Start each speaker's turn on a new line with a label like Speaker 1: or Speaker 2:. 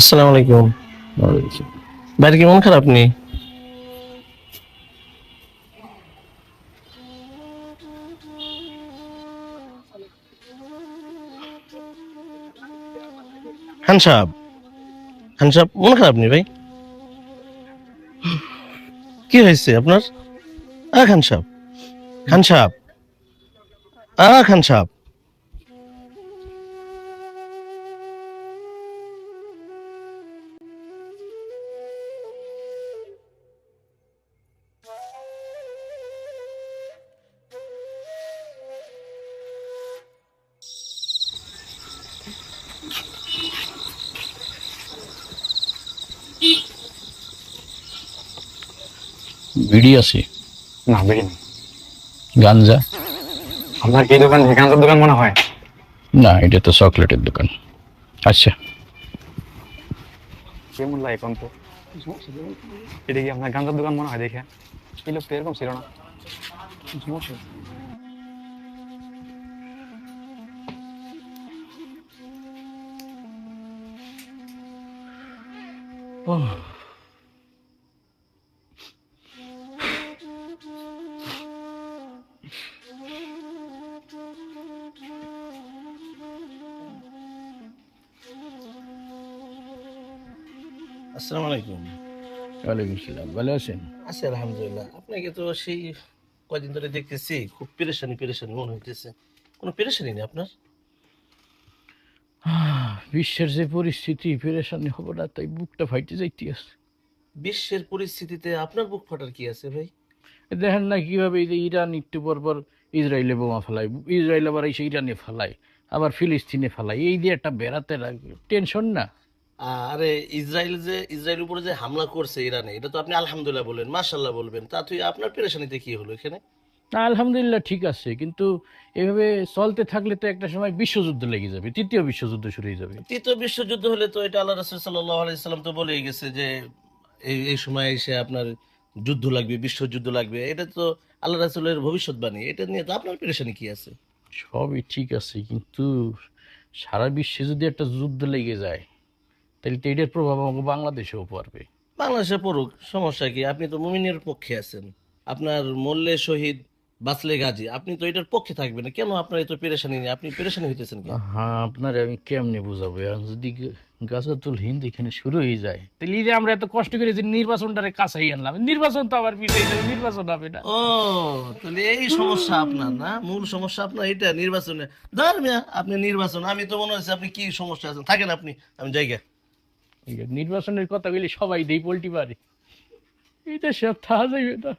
Speaker 1: আসসালামু আলাইকুম। বাইরে কি মন খারাপ নেই খান সাহেব মন খারাপ নেই ভাই? কি হয়েছে আপনার? আ খান সাহেব খান সাহেব আ খান সাহেব।
Speaker 2: বিড়ি আছে।
Speaker 3: না বেরিয়ে নেই।
Speaker 2: গাঞ্জা?
Speaker 3: আপনার কি দোকান? গাঁজার দোকান মনে হয়?
Speaker 2: না এটা তো চকলেটের দোকান। আচ্ছা।
Speaker 3: কে মূল্য এখন তো এটা কি আপনার গাঁজার দোকান মনে হয়? দেখে এই লোক তো এরকম ছিল না।
Speaker 1: আসসালামু আলাইকুম।
Speaker 2: ওয়ালাইকুম সালাম ভালো আছেন?
Speaker 1: আছি আলহামদুলিল্লাহ। আপনাকে তো সেই কয়দিন ধরে দেখতেছি খুব পেরেশানি পেরেশানি মনে হইতেছে। কোনো পেরেশানি নেই আপনার?
Speaker 2: বিশ্বের যে পরিস্থিতি পেরেশানি হবে না তাই বুকটা ফাইটে যাইতে আছে।
Speaker 1: বিশ্বের পরিস্থিতিতে আপনার বুক ফাটার কি আছে ভাই?
Speaker 2: দেখেন না কীভাবে এই যে ইরান একটু পর পর ইসরায়েলে বোমা ফেলায় ইসরায়েল আবার এসে ইরানে ফেলায় আবার ফিলিস্তিনে ফেলায় এই দিয়ে একটা বেড়াতে লাগবে টেনশন না।
Speaker 1: আরে ইসরায়েল যে ইসরায়েল উপরে যে হামলা করছে ইরানে এটা তো আপনি আলহামদুলিল্লাহ বলবেন মাশাল্লাহ বলবেন। তা তুই আপনার পেরেশানিতে কি হলো এখানে?
Speaker 2: না আলহামদুলিল্লাহ ঠিক আছে কিন্তু এভাবে চলতে থাকলে তো একটা সময় বিশ্বযুদ্ধ লেগে যাবে তৃতীয় বিশ্বযুদ্ধ শুরু হয়ে যাবে।
Speaker 1: তৃতীয় বিশ্বযুদ্ধ হলে তো এটা আল্লাহ রসুল সাল্লাহ আলাইসাল্লাম তো বলেই গেছে যে এই এই সময় এসে আপনার যুদ্ধ লাগবে বিশ্বযুদ্ধ লাগবে এটা তো আল্লাহ রাসুলের ভবিষ্যৎবাণী এটা নিয়ে তো আপনার পেরেশানি কি আছে?
Speaker 2: সবই ঠিক আছে কিন্তু সারা বিশ্বে যদি একটা যুদ্ধ লেগে যায় তাহলে তো এটার প্রভাব আমাকে বাংলাদেশেও পড়বে।
Speaker 1: বাংলাদেশে পড়ুক সমস্যা কি? আপনি তো মুমিনের পক্ষে আছেন। আপনার মল্লে শহীদ বাঁচলে গাজী আপনি তো এটার পক্ষে থাকবেন না। কেন আপনার এত পেরেশানি নেই আপনি পেরেশানি হইতেছেন
Speaker 2: হ্যাঁ আপনার আমি কেমনে বুঝাবো? যদি গাছাতুল হিন্দ এখানে শুরু হয়ে যায় তাহলে এই যে আমরা এত কষ্ট করে যে নির্বাচনটারে কাছাই আনলাম নির্বাচন তো আবার পিছিয়ে যাবে নির্বাচন হবে না।
Speaker 1: ও তাহলে এই সমস্যা আপনার না? মূল সমস্যা আপনার এটা নির্বাচনে। ধর মিয়া আপনি নির্বাচন আমি তো মনে হচ্ছে আপনি কি সমস্যা আছেন? থাকেন আপনি আমি জায়গা
Speaker 2: নির্বাচনের কথা বলি সবাই দেই পোলট্রি পারে এটা সব থাকা যাইবে না।